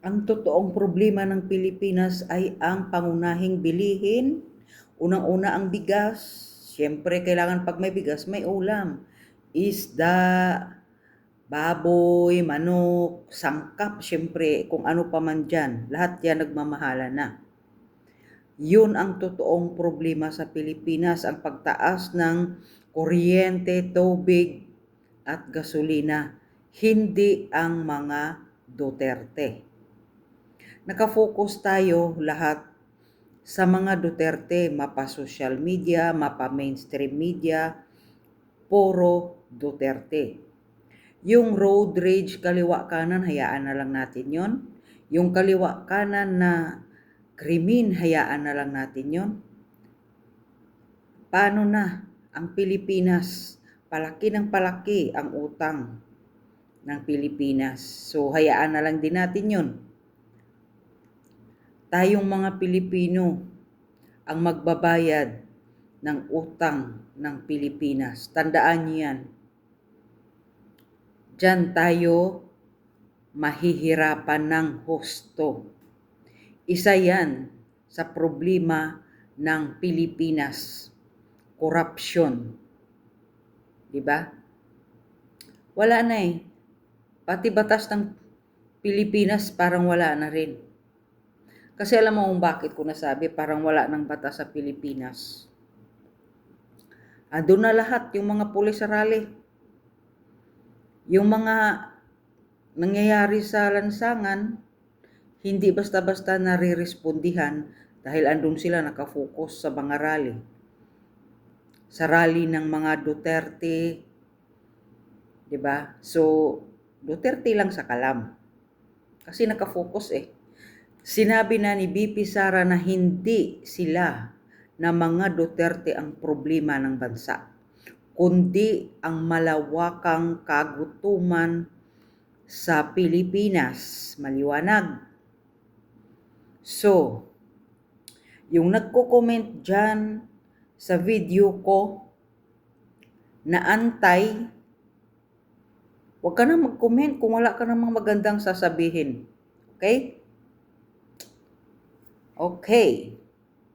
Ang totoong problema ng Pilipinas ay ang pangunahing bilihin. Unang-una ang bigas. Siyempre, kailangan pag may bigas, may ulam. Isda, baboy, manok, sangkap, siyempre, kung ano pa man dyan. Lahat yan nagmamahala na. Yun ang totoong problema sa Pilipinas, ang pagtaas ng kuryente, tubig, at gasolina. Hindi ang mga Duterte nakafocus tayo lahat sa mga Duterte, mapa social media, mapa mainstream media, puro Duterte. Yung road rage kaliwa kanan, hayaan na lang natin yon. Yung kaliwa kanan na krimin, hayaan na lang natin yon. Paano na ang Pilipinas? Palaki ng palaki ang utang ng Pilipinas. So, hayaan na lang din natin yon tayong mga Pilipino ang magbabayad ng utang ng Pilipinas. Tandaan niyo yan. Diyan tayo mahihirapan ng husto. Isa yan sa problema ng Pilipinas. Corruption. Di ba? Wala na eh. Pati batas ng Pilipinas parang wala na rin. Kasi alam mo kung bakit ko nasabi parang wala ng batas sa Pilipinas. Ando na lahat yung mga pulis sa rally. Yung mga nangyayari sa lansangan, hindi basta-basta nare-respondihan dahil andun sila nakafocus sa mga rally. Sa rally ng mga Duterte, 'di ba? So Duterte lang sa kalam. Kasi nakafocus eh. Sinabi na ni BP Sara na hindi sila na mga Duterte ang problema ng bansa, kundi ang malawakang kagutuman sa Pilipinas. Maliwanag. So, yung nagko-comment dyan sa video ko na antay, huwag ka na mag-comment kung wala ka namang magandang sasabihin. Okay? Okay.